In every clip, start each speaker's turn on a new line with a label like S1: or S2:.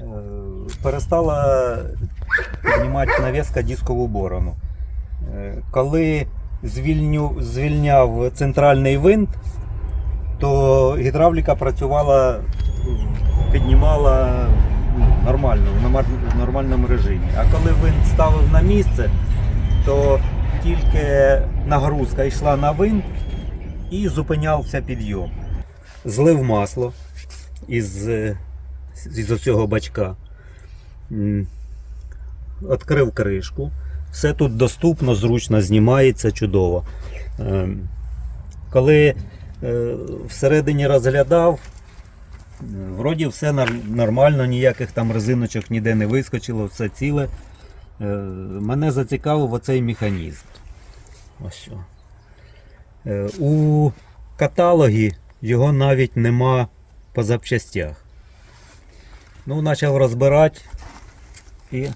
S1: е, перестала піднімати навіска дискову борону. Е, Коли звільню, звільняв центральний винт, то гідравліка працювала, піднімала нормально, в нормальному режимі. А коли винт ставив на місце, то тільки нагрузка йшла на винт і зупинявся підйом. Злив масло із, із цього бачка. Відкрив кришку. Все тут доступно, зручно знімається чудово. Ем, Коли е, всередині розглядав, вроді все нормально, ніяких там резиночок ніде не вискочило, все ціле. Е, Мене зацікавив оцей механізм. Ось. Е, У каталогі його навіть нема по запчастях. Ну, почав розбирати і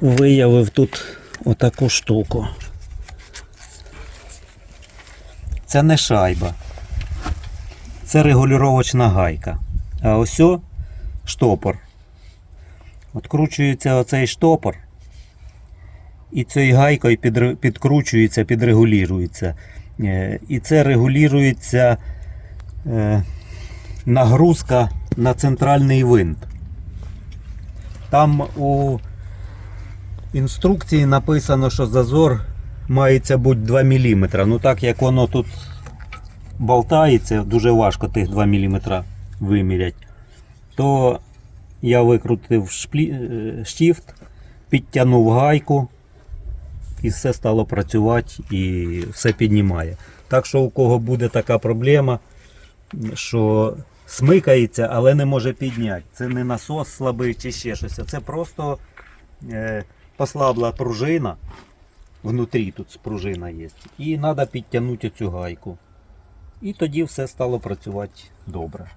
S1: виявив тут отаку штуку. Це не шайба. Це регулювачна гайка. А ось штопор. Откручується оцей штопор. І цією гайкою підкручується, підрегулюється. Е, І це регулюється е, нагрузка на центральний винт. Там у інструкції написано, що зазор мається бути 2 мм. Ну так як воно тут болтається, дуже важко тих 2 мм виміряти. То я викрутив шплі... е, штіфт, підтягнув гайку і все стало працювати і все піднімає. Так що у кого буде така проблема, що смикається, але не може підняти. Це не насос слабий чи ще щось, а це просто е, послабла пружина. Внутрі тут пружина є. І треба підтягнути цю гайку. І тоді все стало працювати добре.